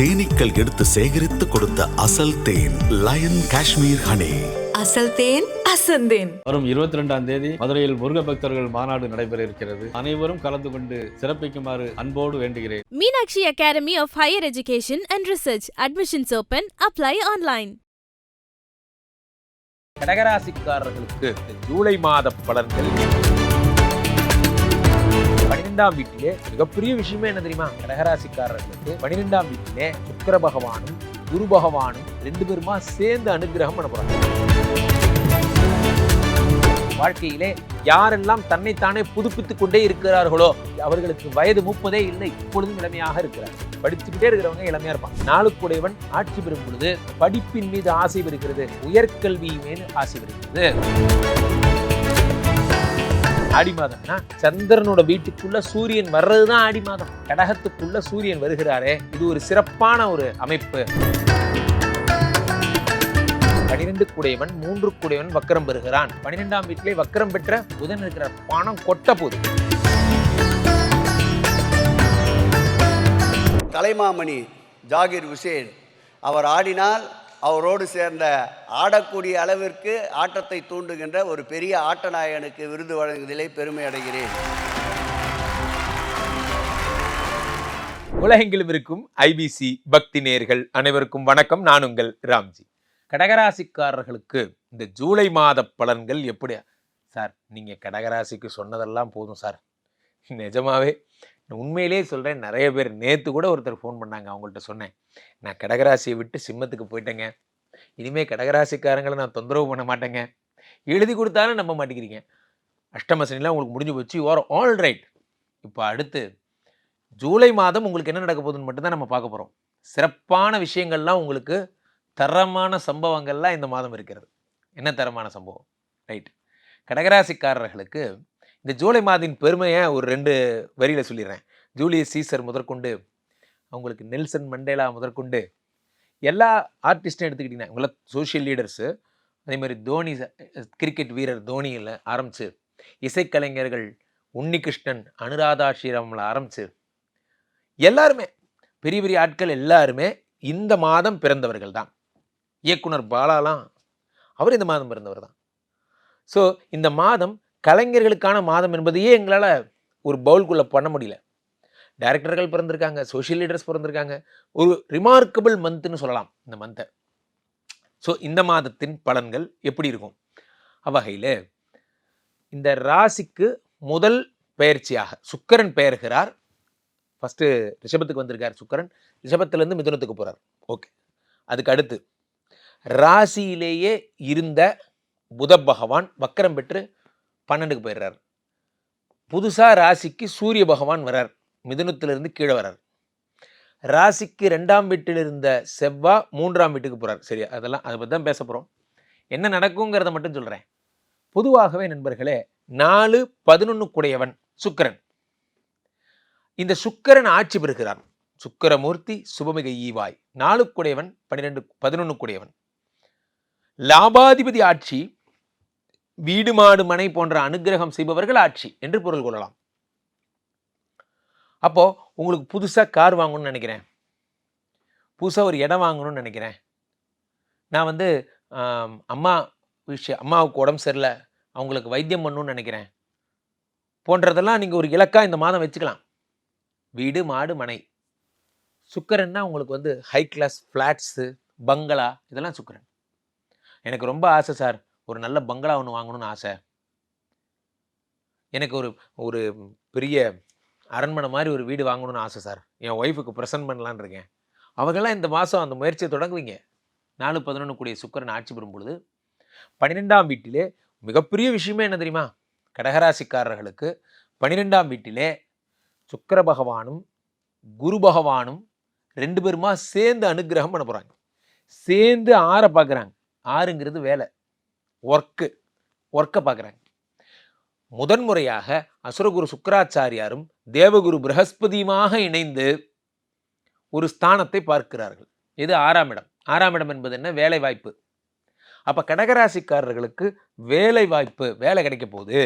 தேனீக்கள் எடுத்து சேகரித்து கொடுத்த அசல் தேன் லயன் காஷ்மீர் ஹனி அசல் தேன் அசந்தேன் வரும் இருபத்தி ரெண்டாம் தேதி மதுரையில் முருக பக்தர்கள் மாநாடு நடைபெற இருக்கிறது அனைவரும் கலந்து கொண்டு சிறப்பிக்குமாறு அன்போடு வேண்டுகிறேன் Meenakshi Academy of Higher Education and Research. Admissions open. Apply online. கடகராசிக்காரர்களுக்கு ஜூலை மாத பலன்கள் பன்னிரெண்டாம் வீட்டிலே மிகப்பெரிய விஷயமே என்ன தெரியுமா? கடகராசிக்காரர்களுக்கு பன்னிரெண்டாம் வீட்டிலே சுக்கர பகவானும் குரு பகவானும் ரெண்டு பேருமா சேர்ந்து அனுகிரகம் பண்ண போறாங்க. வாழ்க்கையிலே யாரெல்லாம் தன்னைத்தானே புதுப்பித்துக் கொண்டே இருக்கிறார்களோ அவர்களுக்கு வயது முப்பதே இல்லை இப்பொழுதும் இளமையாக இருக்கிறார். படிச்சுக்கிட்டே இருக்கிறவங்க இளமையா இருப்பாங்க. நாளுக்குடையவன் ஆட்சி பெறும் பொழுது படிப்பின் மீது ஆசை வருகிறது உயர்கல்வி மீது ஆசை வருகிறது ஆடி மாதம்னா சந்திரனோட வீட்டுக்குள்ள சூரியன் வர்றதுதான் ஆடி மாதம். கடகத்துக்குள்ள சூரியன் வருகிறாரே. இது ஒரு சிறப்பான ஒரு அமைப்பு. பனிரெண்டு குடையவன் மூன்று குடையவன் வக்கரம் பெறுகிறான். பனிரெண்டாம் வீட்டிலே வக்கரம் பெற்ற புதன் இருக்கிற பணம் கொட்ட போது. கலைமாமணி ஜாகிர் ஹுசேன் அவர் ஆடினால் அவரோடு சேர்ந்த ஆடக்கூடிய அளவிற்கு ஆட்டத்தை தூண்டுகின்ற ஒரு பெரிய ஆட்டநாயகனுக்கு விருது வழங்குவதிலே பெருமை அடைகிறேன். உலகெங்கிலும் இருக்கும் ஐபிசி பக்தி நேர்கள் அனைவருக்கும் வணக்கம். நான் உங்கள் ராம்ஜி. கடகராசிக்காரர்களுக்கு இந்த ஜூலை மாத பலன்கள் எப்படி சார் நீங்கள் கடகராசிக்கு சொன்னதெல்லாம் போதும் சார். நிஜமாவே உண்மையிலேயே சொல்கிறேன் நிறைய பேர் நேற்று கூட ஒருத்தர் ஃபோன் பண்ணாங்க. அவங்கள்ட்ட சொன்னேன். நான் கடகராசியை விட்டு சிம்மத்துக்கு போயிட்டேங்க. இனிமேல் கடகராசிக்காரங்களை நான் தொந்தரவு பண்ண மாட்டேங்க. எழுதி கொடுத்தாலும் நம்ப மாட்டேங்கிறீங்க. அஷ்டம சனிலாம் உங்களுக்கு முடிஞ்சு போச்சு. ஓரம் ஆல் ரைட் இப்போ அடுத்து ஜூலை மாதம் உங்களுக்கு என்ன நடக்க போகுதுன்னு மட்டும்தான் நம்ம பார்க்க போகிறோம் சிறப்பான விஷயங்கள்லாம் உங்களுக்கு தரமான சம்பவங்கள்லாம் இந்த மாதம் இருக்கிறது. என்ன தரமான சம்பவம்? ரைட் கடகராசிக்காரர்களுக்கு இந்த ஜூலை மாதின் பெருமையை ஒரு ரெண்டு வரியில் சொல்லிடுறேன். ஜூலியஸ் சீசர் முதற்கொண்டு அவங்களுக்கு நெல்சன் மண்டேலா முதற்கொண்டு எல்லா ஆர்டிஸ்ட்டும் எடுத்துக்கிட்டிங்கன்னா உங்களை சோஷியல் லீடர்ஸு அதே மாதிரி தோனி கிரிக்கெட் வீரர் தோனியில் ஆரம்பித்து இசைக்கலைஞர்கள் உன்னிகிருஷ்ணன் அனுராதா ஸ்ரீராமில் ஆரம்பித்து எல்லாருமே பெரிய பெரிய ஆட்கள் எல்லாருமே இந்த மாதம் பிறந்தவர்கள் தான். இயக்குனர் பாலாலாம் அவர் இந்த மாதம் பிறந்தவர் தான். ஸோ இந்த மாதம் கலைஞர்களுக்கான மாதம் என்பதையே எங்களால் ஒரு பவுல்குள்ளே பண்ண முடியல. டைரக்டர்கள் பிறந்திருக்காங்க சோஷியல் லீடர்ஸ் பிறந்திருக்காங்க. ஒரு ரிமார்க்கபிள் மந்த்னு சொல்லலாம் இந்த மந்த்தை ஸோ இந்த மாதத்தின் பலன்கள் எப்படி இருக்கும்? அவ்வகையில் இந்த ராசிக்கு முதல் பெயர்ச்சியாக சுக்கரன் பெயர்கிறார். ஃபஸ்ட்டு ரிஷபத்துக்கு வந்திருக்கார் சுக்கரன். ரிஷபத்துலேருந்து மிதுனத்துக்கு போகிறார் ஓகே அதுக்கு அடுத்து ராசியிலேயே இருந்த புத பகவான் வக்கரம் பெற்று பன்னெண்டுக்கு போயிடுறார். புதுசாக ராசிக்கு சூரிய பகவான் வரார். மிதுனத்திலிருந்து கீழே வரார். ராசிக்கு ரெண்டாம் வீட்டில் இருந்த செவ்வா மூன்றாம் வீட்டுக்கு போகிறார் சரியா? அதெல்லாம் அதை பற்றி தான் பேச போகிறோம் என்ன நடக்குங்கிறத மட்டும் சொல்கிறேன் பொதுவாகவே நண்பர்களே நாலு பதினொன்று குடையவன் சுக்கிரன். இந்த சுக்கரன் ஆட்சி பெறுகிறார் சுக்கிரமூர்த்தி சுபமிக ஈவாய். நாலு குடையவன் பன்னிரெண்டு பதினொன்று குடையவன். லாபாதிபதி ஆட்சி வீடு மாடு மனை போன்ற அனுக்கிரகம் செய்பவர்கள் ஆட்சி என்று பொருள் கொள்ளலாம். அப்போது உங்களுக்கு புதுசாக கார் வாங்கணும்னு நினைக்கிறேன். புதுசாக ஒரு இடம் வாங்கணும்னு நினைக்கிறேன். நான் வந்து அம்மா விஷயம் அம்மாவுக்கு உடம்பு சரியில்லை அவங்களுக்கு வைத்தியம் பண்ணணும்னு நினைக்கிறேன். போன்றதெல்லாம் நீங்கள் ஒரு இலக்கா இந்த மாதம் வச்சுக்கலாம். வீடு மாடு மனை. சுக்கரன்னா உங்களுக்கு வந்து ஹை கிளாஸ் ஃப்ளாட்ஸு பங்களா இதெல்லாம் சுக்கரன். எனக்கு ரொம்ப ஆசை சார். ஒரு நல்ல பங்களா ஒன்று வாங்கணும்னு ஆசை. எனக்கு ஒரு ஒரு பெரிய அரண்மனை மாதிரி ஒரு வீடு வாங்கணும்னு ஆசை சார். என் ஒய்ஃபுக்கு ப்ரெசன்ட் பண்ணலான்னு இருக்கேன். அவங்கெல்லாம் இந்த மாதம் அந்த முயற்சியை தொடங்குவீங்க. நாலு பதினொன்று கூடிய சுக்கரன் ஆட்சி பெறும் பொழுது பன்னிரெண்டாம் வீட்டிலே மிகப்பெரிய விஷயமே என்ன தெரியுமா? கடகராசிக்காரர்களுக்கு பன்னிரெண்டாம் வீட்டிலே சுக்கர பகவானும் குரு பகவானும் ரெண்டு பேருமா சேர்ந்து அனுக்கிரகம் பண்ண போகிறாங்க சேர்ந்து ஆற பார்க்குறாங்க ஆறுங்கிறது வேலை. ஒர்க்கு ஒர்க்கை பார்க்குறாங்க முதன்முறையாக அசுரகுரு சுக்கராச்சாரியாரும் தேவகுரு பிரகஸ்பதியுமாக இணைந்து ஒரு ஸ்தானத்தை பார்க்கிறார்கள். இது ஆறாம் இடம். ஆறாம் இடம் என்பது என்ன? வேலை வாய்ப்பு அப்போ கடகராசிக்காரர்களுக்கு வேலை வாய்ப்பு வேலை கிடைக்க போகுது.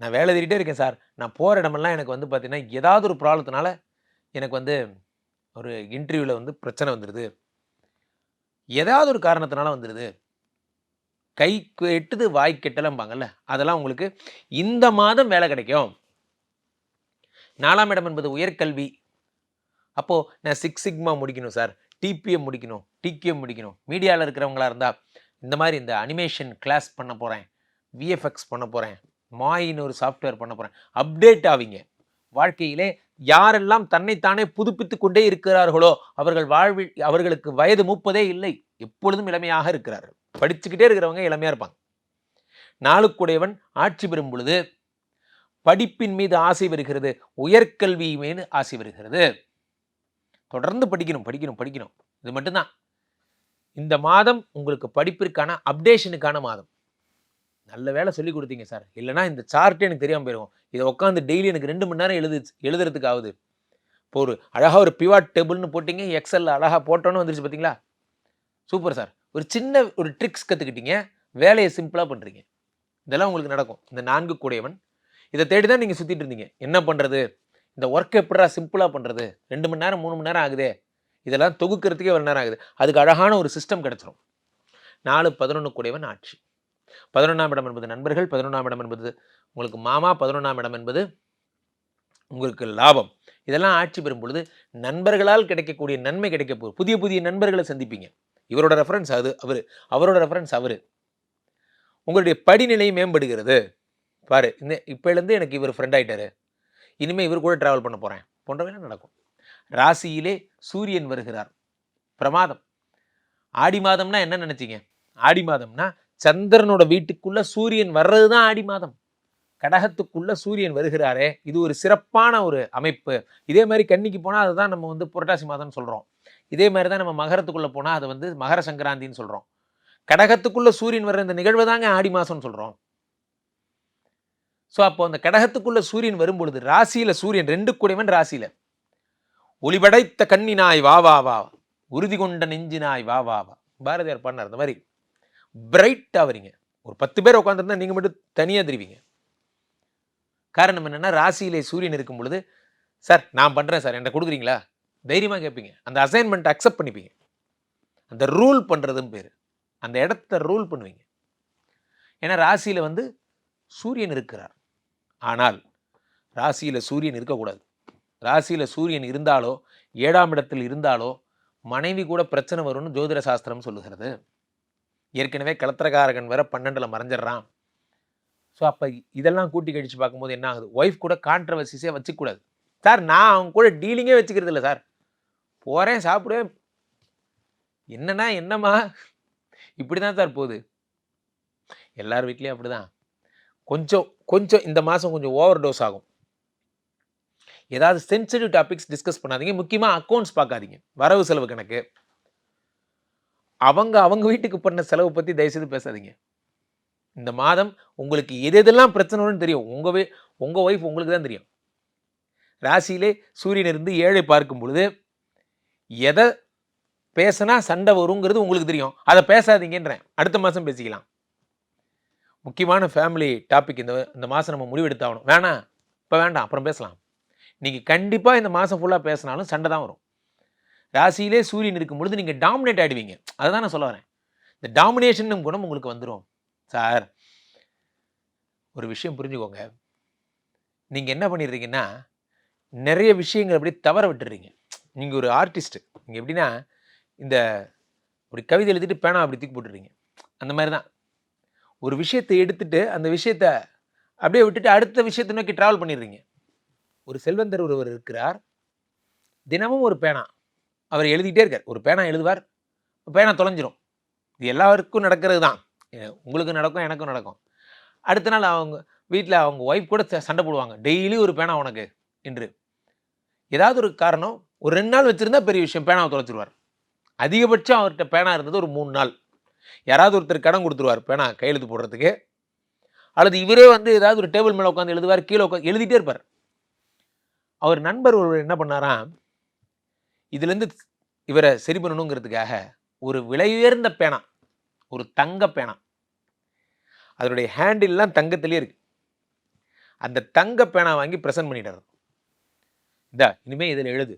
நான் வேலை தேடிட்டே இருக்கேன் சார். நான் போகிற இடமெல்லாம் எனக்கு வந்து பார்த்தீங்கன்னா ஏதாவது ஒரு ப்ராப்ளத்தினால எனக்கு வந்து ஒரு இன்டர்வியூவில் வந்து பிரச்சனை வந்துடுது ஏதாவது ஒரு காரணத்தினால வந்துடுது கை எட்டுது வாய் கெட்டலம்பாங்கல்ல அதெல்லாம் உங்களுக்கு இந்த மாதம் வேலை கிடைக்கும். நாலாம் இடம் என்பது உயர்கல்வி. அப்போது நான் சிக்ஸ் சிக்மா முடிக்கணும் சார். டிபிஎம் முடிக்கணும் டிகிஎம் முடிக்கணும். மீடியாவில் இருக்கிறவங்களா இருந்தால் இந்த மாதிரி இந்த அனிமேஷன் கிளாஸ் பண்ண போகிறேன் விஎஃப்எக்ஸ் பண்ண போகிறேன் மாயின்னு ஒரு சாஃப்ட்வேர் பண்ண போகிறேன் அப்டேட் ஆவீங்க. வாழ்க்கையிலே யாரெல்லாம் தன்னைத்தானே புதுப்பித்து கொண்டே இருக்கிறார்களோ அவர்கள் வாழ்வில் அவர்களுக்கு வயது முப்பதே இல்லை. எப்பொழுதும் இளமையாக இருக்கிறார்கள். படிச்சுக்கிட்டே இருக்கிறவங்க இளமையாக இருப்பாங்க. நாளுக்குடையவன் ஆட்சி பெறும் பொழுது படிப்பின் மீது ஆசை வருகிறது உயர்கல்வி மீது ஆசை வருகிறது. தொடர்ந்து படிக்கணும் படிக்கணும் படிக்கணும். இது மட்டும்தான். இந்த மாதம் உங்களுக்கு படிப்பிற்கான அப்டேஷனுக்கான மாதம். நல்ல வேலை சொல்லி கொடுத்தீங்க சார். இல்லைனா இந்த சார்ட்டே எனக்கு தெரியாமல் போயிருக்கும் இதை உட்காந்து டெய்லி எனக்கு ரெண்டு மணி நேரம் எழுது எழுதுறதுக்கு ஆகுது இப்போ ஒரு அழகாக ஒரு பிவாட் டேபிள்னு போட்டிங்க எக்ஸல் அழகாக போட்டோன்னு வந்துருச்சு பார்த்தீங்களா சூப்பர் சார் ஒரு சின்ன ஒரு ட்ரிக்ஸ் கற்றுக்கிட்டீங்க வேலையை சிம்பிளாக பண்ணுறீங்க இதெல்லாம் உங்களுக்கு நடக்கும். இந்த நான்கு கூடையவன் இதை தேடி தான் நீங்கள் சுற்றிட்டு இருந்தீங்க. என்ன பண்ணுறது இந்த ஒர்க்கை எப்படா சிம்பிளாக பண்ணுறது ரெண்டு மணி நேரம் மூணு மணி நேரம் ஆகுதே. இதெல்லாம் தொகுக்கிறதுக்கே ஒரு நேரம் ஆகுது. அதுக்கு அழகான ஒரு சிஸ்டம் கிடச்சிரும். நாலு பதினொன்று கூடையவன் ஆட்சி. பதினொன்றாம் இடம் என்பது நண்பர்கள் பதினொன்றாம் இடம் என்பது உங்களுக்கு மாமா பதினொன்றாம் இடம் என்பது உங்களுக்கு லாபம். இதெல்லாம் ஆட்சி பெறும் பொழுது நண்பர்களால் கிடைக்கக்கூடிய நன்மை கிடைக்க போகுது. புதிய புதிய நண்பர்களை சந்திப்பீங்க. இவரோட ரெஃபரன்ஸ் அது அவர். அவரோட ரெஃபரன்ஸ் அவர். உங்களுடைய படிநிலை மேம்படுகிறது. பாரு இந்த இப்போலேருந்து எனக்கு இவர் ஃப்ரெண்ட் ஆகிட்டார் இனிமேல் இவர் கூட ட்ராவல் பண்ண போகிறேன் போன்றவை நடக்கும். ராசியிலே சூரியன் வருகிறார். பிரமாதம். ஆடி மாதம்னா என்ன நினச்சிங்க? ஆடி மாதம்னா சந்திரனோட வீட்டுக்குள்ளே சூரியன் வர்றது தான் ஆடி மாதம். கடகத்துக்குள்ள சூரியன் வருகிறாரே. இது ஒரு சிறப்பான ஒரு அமைப்பு. இதே மாதிரி கன்னிக்கு போனால் அதுதான் நம்ம வந்து புரட்டாசி மாதம்னு சொல்கிறோம் இதே மாதிரி தான் நம்ம மகரத்துக்குள்ளே போனால் அது வந்து மகர சங்கராந்தின்னு சொல்கிறோம் கடகத்துக்குள்ளே சூரியன் வர்ற இந்த நிகழ்வு தாங்க ஆடி மாதம்னு சொல்கிறோம் ஸோ அப்போ அந்த கடகத்துக்குள்ளே சூரியன் வரும்பொழுது ராசியில் சூரியன் ரெண்டு கூடைவன் ராசியில். ஒளிபடைத்த கண்ணினாய் வா வா வா. உறுதி கொண்ட நெஞ்சினாய் வா வா வா. பாரதியார் பண்ணார் அந்த மாதிரி. பிரைட்டாக வரீங்க ஒரு பத்து பேர் உட்காந்துருந்தா நீங்கள் மட்டும் தனியாக தெரிவிங்க காரணம் என்னென்னா ராசியிலே சூரியன் இருக்கும் பொழுது சார் நான் பண்ணுறேன் சார். என்கிட்ட கொடுக்குறீங்களா? தைரியமாக கேட்பீங்க அந்த அசைன்மெண்ட் அக்செப்ட் பண்ணிப்பீங்க. அந்த ரூல் பண்ணுறதுன்னு பேர். அந்த இடத்த ரூல் பண்ணுவீங்க. ஏன்னா ராசியில் வந்து சூரியன் இருக்கிறார். ஆனால் ராசியில் சூரியன் இருக்கக்கூடாது. ராசியில் சூரியன் இருந்தாலோ ஏழாம் இடத்தில் இருந்தாலோ மனைவி கூட பிரச்சனை வரும்னு ஜோதிட சாஸ்திரம் சொல்லுகிறது. ஏற்கனவே கலத்திரகாரகன் வேற பன்னெண்டில் மறைஞ்சிடுறான். ஸோ அப்போ இதெல்லாம் கூட்டி கழித்து பார்க்கும்போது என்ன ஆகுது? ஒய்ஃப் கூட கான்ட்ரவர்சிஸே வச்சுக்கூடாது சார் நான் அவங்க கூட டீலிங்கே வச்சுக்கிறது இல்லை சார் போகிறேன் சாப்பிடுவேன். என்னன்னா என்னம்மா? இப்படி தான் சார் போகுது. எல்லார் வீட்லேயும் அப்படி தான் கொஞ்சம் கொஞ்சம் இந்த மாதம் கொஞ்சம் ஓவர் டோஸ் ஆகும். ஏதாவது சென்சிட்டிவ் டாபிக்ஸ் டிஸ்கஸ் பண்ணாதீங்க. முக்கியமாக அக்கௌண்ட்ஸ் பார்க்காதீங்க. வரவு செலவு கணக்கு. அவங்க அவங்க வீட்டுக்கு பண்ண செலவு பற்றி தயவுசெய்து பேசாதீங்க. இந்த மாதம் உங்களுக்கு எது எதெல்லாம் பிரச்சனைன்னு தெரியும். உங்கள் உங்கள் ஒய்ஃப் உங்களுக்கு தான் தெரியும். ராசியிலே சூரியன் இருந்து ஏழை பார்க்கும் பொழுது எதை பேசினா சண்டை வருங்கிறது உங்களுக்கு தெரியும். அதை பேசாதீங்கன்றேன். அடுத்த மாதம் பேசிக்கலாம். முக்கியமான ஃபேமிலி டாபிக் இந்த இந்த மாதம் நம்ம முடிவெடுத்தாகணும். வேணாம் இப்போ வேண்டாம் அப்புறம் பேசலாம். நீங்கள் கண்டிப்பாக இந்த மாதம் ஃபுல்லாக பேசினாலும் சண்டை தான் வரும். ராசியிலே சூரியன் இருக்கும் பொழுது நீங்கள் டாமினேட் ஆகிடுவீங்க அதை தான் நான் சொல்ல வரேன். இந்த டாமினேஷன் குணம் உங்களுக்கு வந்துடும் சார் ஒரு விஷயம் புரிஞ்சுக்கோங்க. நீங்கள் என்ன பண்ணிடுறீங்கன்னா நிறைய விஷயங்கள் அப்படியே தவற விட்டுறீங்க நீங்கள் ஒரு ஆர்டிஸ்ட்டு நீங்கள் எப்படின்னா இந்த ஒரு கவிதை எழுதிட்டு பேனா அப்படி தூக்கி போட்டுறீங்க அந்த மாதிரி தான் ஒரு விஷயத்தை எடுத்துட்டு அந்த விஷயத்த அப்படியே விட்டுட்டு அடுத்த விஷயத்தை நோக்கி ட்ராவல் பண்ணிடுறீங்க. ஒரு செல்வந்தர் ஒருவர் இருக்கிறார். தினமும் ஒரு பேனா. அவர் எழுதிட்டே இருக்கார். ஒரு பேனா எழுதுவார். பேனா தொலைஞ்சிரும். இது எல்லாருக்கும் நடக்கிறது தான். உங்களுக்கு நடக்கும் எனக்கும் நடக்கும். அடுத்த நாள் அவங்க வீட்டில் அவங்க ஒய்ஃப் கூட ச- சண்டை போடுவாங்க. டெய்லி ஒரு பேனா உனக்கு என்று. ஏதாவது ஒரு காரணம் ஒரு ரெண்டு நாள் வச்சுருந்தா பெரிய விஷயம் பேனாவை தொலைச்சிருவார். அதிகபட்சம் அவர்கிட்ட பேனா இருந்தது ஒரு மூணு நாள். யாராவது ஒருத்தர் கடன் கொடுத்துருவார் பேனா கையெழுத்து போடுறதுக்கு. அல்லது இவரே வந்து ஏதாவது ஒரு டேபிள் மேலே உட்காந்து எழுதுவார் கீழே உட்காந்து எழுதிட்டே இருப்பார். அவர் நண்பர் ஒருவர் என்ன பண்ணாராம் இதுலேருந்து இவரை சரி பண்ணணுங்கிறதுக்காக ஒரு விலை உயர்ந்த பேனா ஒரு தங்க பேனா. அதனுடைய ஹேண்டில்லாம் தங்கத்திலே இருக்கு. அந்த தங்க பேனா வாங்கி ப்ரெசென்ட் பண்ணிட்டார். இதா இனிமேல் இதில் எழுது.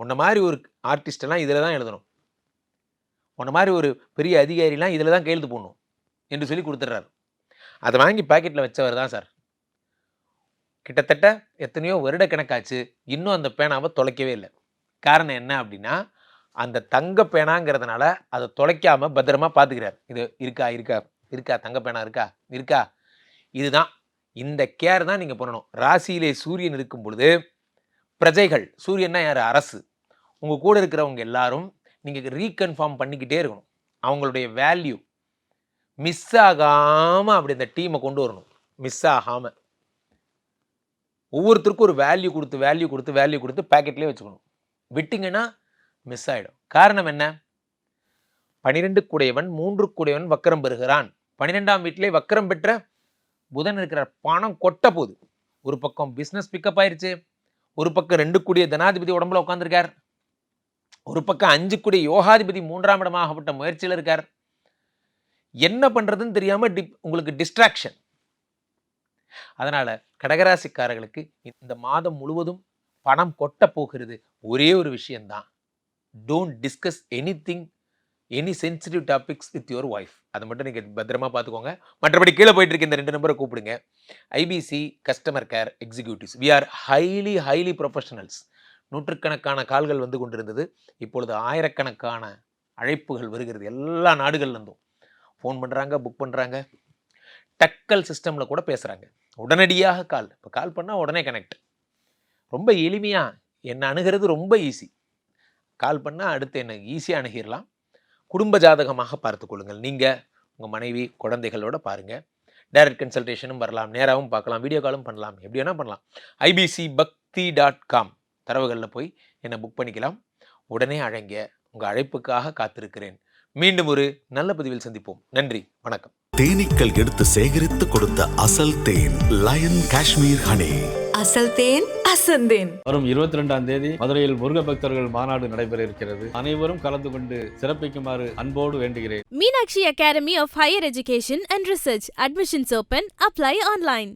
உன்ன மாதிரி ஒரு ஆர்டிஸ்டெல்லாம் இதில் தான் எழுதணும். உன்ன மாதிரி ஒரு பெரிய அதிகாரிலாம் இதில் தான் கையெழுத்து போடணும் என்று சொல்லி கொடுத்துட்றாரு. அதை வாங்கி பாக்கெட்டில் வச்சவர் தான் சார். கிட்டத்தட்ட எத்தனையோ வருட கணக்காச்சு இன்னும் அந்த பேனாவை தொலைக்கவே இல்லை. காரணம் என்ன அப்படின்னா அந்த தங்க பேனாங்கிறதுனால அதை தொலைக்காமல் பத்திரமா பார்த்துக்கிறார். இது இருக்கா இருக்கா இருக்கா தங்க பேனா இருக்கா இருக்கா? இதுதான். இந்த கேர் தான் நீங்கள் பண்ணணும். ராசியிலே சூரியன் இருக்கும் பொழுது பிரஜைகள் சூரியன்னா யார்? அரசு. உங்கள் கூட இருக்கிறவங்க எல்லாரும் நீங்கள் ரீகன்ஃபார்ம் பண்ணிக்கிட்டே இருக்கணும். அவங்களுடைய வேல்யூ மிஸ் ஆகாமல் அப்படி இந்த டீமை கொண்டு வரணும். மிஸ் ஆகாமல் ஒவ்வொருத்தருக்கும் ஒரு வேல்யூ கொடுத்து வேல்யூ கொடுத்து வேல்யூ கொடுத்து பேக்கெட்லேயே வச்சுக்கணும். விட்டிங்கன்னா மிஸ் ஆகிடும் காரணம் என்ன? பனிரெண்டு கூடையவன் மூன்று கூடையவன் வக்கரம் பெறுகிறான். பன்னிரெண்டாம் வீட்டிலே வக்கரம் பெற்ற புதன் இருக்கிற பணம் கொட்ட போகுது. ஒரு பக்கம் பிஸ்னஸ் பிக்கப் ஆயிடுச்சு ஒரு பக்கம் ரெண்டு கூடிய தனாதிபதி உடம்புல உட்காந்துருக்கார் ஒரு பக்கம் அஞ்சு கூடிய யோகாதிபதி மூன்றாம் இடமாகப்பட்ட முயற்சியில் இருக்கார். என்ன பண்ணுறதுன்னு தெரியாமல் டிப் உங்களுக்கு டிஸ்ட்ராக்ஷன் அதனால் கடகராசிக்காரர்களுக்கு இந்த மாதம் முழுவதும் பணம் கொட்ட போகிறது ஒரே ஒரு விஷயந்தான் don't discuss anything any sensitive topics with your wife அதை மட்டும் நீங்கள் பத்திரமா பார்த்துக்கோங்க. மற்றபடி கீழே போயிட்டு இருக்க இந்த ரெண்டு நம்பரை கூப்பிடுங்க. IBC customer care executives we are highly highly professionals நூற்றுக்கணக்கான கால்கள் வந்து கொண்டிருந்தது. இப்பொழுது ஆயிரக்கணக்கான அழைப்புகள் வருகிறது. எல்லா நாடுகள்லேருந்தும். ஃபோன் பண்ணுறாங்க புக் பண்ணுறாங்க டக்கல் சிஸ்டமில் கூட பேசுகிறாங்க உடனடியாக கால் இப்போ கால் பண்ணால் உடனே கனெக்ட் ரொம்ப எளிமையாக என்னை அணுகிறது ரொம்ப ஈஸி கால் பண்ணால் அடுத்து என்ன ஈஸியாக அணுகிடலாம் குடும்ப ஜாதகமாக பார்த்து கொள்ளுங்கள். நீங்கள் உங்கள் மனைவி குழந்தைகளோட பாருங்கள் டைரக்ட் கன்சல்டேஷனும் வரலாம். நேராகவும் பார்க்கலாம். வீடியோ காலும் பண்ணலாம். எப்படி வேணால் பண்ணலாம். ஐபிசி பக்தி டாட் காம் தரவுகளில் போய் என்னை புக் பண்ணிக்கலாம். உடனே அழைங்க. உங்கள் அழைப்புக்காக காத்திருக்கிறேன். மீண்டும் ஒரு நல்ல பதிவில் சந்திப்போம். நன்றி. வணக்கம். தேனீக்கள் எடுத்து சேகரித்து கொடுத்த அசல் தேன் லயன் காஷ்மீர் ஹனி அசல் தேன் அசந்தேன் வரும் இருபத்தி ரெண்டாம் தேதி மதுரையில் முருக பக்தர்கள் மாநாடு நடைபெற இருக்கிறது அனைவரும் கலந்து கொண்டு சிறப்பிக்குமாறு அன்போடு வேண்டுகிறேன் Meenakshi Academy of Higher Education and Research. Admissions open. Apply online.